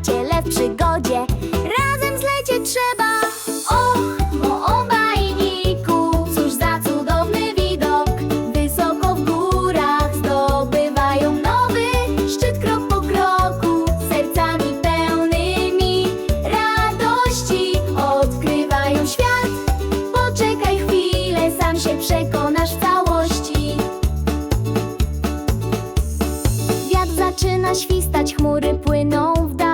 przyjaciele w przygodzie. Razem zlecieć trzeba. Och, o obajniku Cóż za cudowny widok. Wysoko w górach Zdobywają nowy Szczyt krok po kroku. Sercami pełnymi Radości Odkrywają świat. Poczekaj chwilę Sam się przekonasz w całości. Wiatr zaczyna świstać Chmury płyną w dal.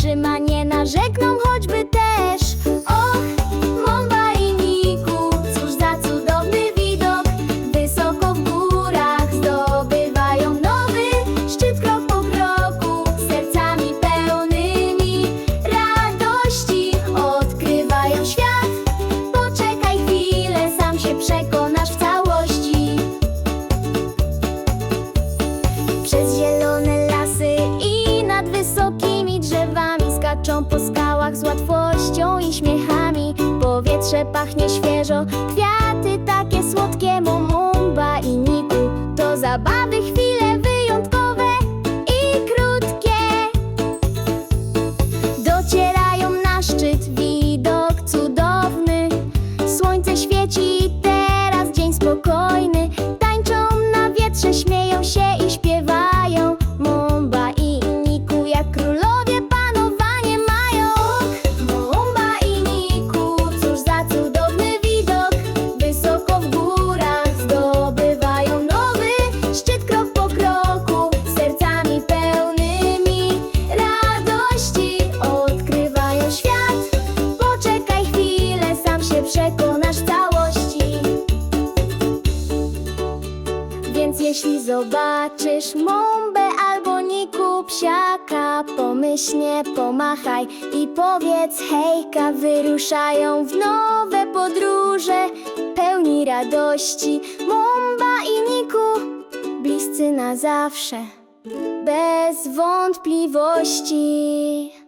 zatrzymanie. Skoczą po skałach z łatwością i śmiechami. Powietrze pachnie świeżo Kwiaty takie słodkie Mumumba i Niku. To zabawy chwili. Jeśli zobaczysz mąbę albo niku psiaka Pomyślnie pomachaj i powiedz hejka Wyruszają w nowe podróże Pełni radości. Mąba i niku Bliscy na zawsze Bez wątpliwości.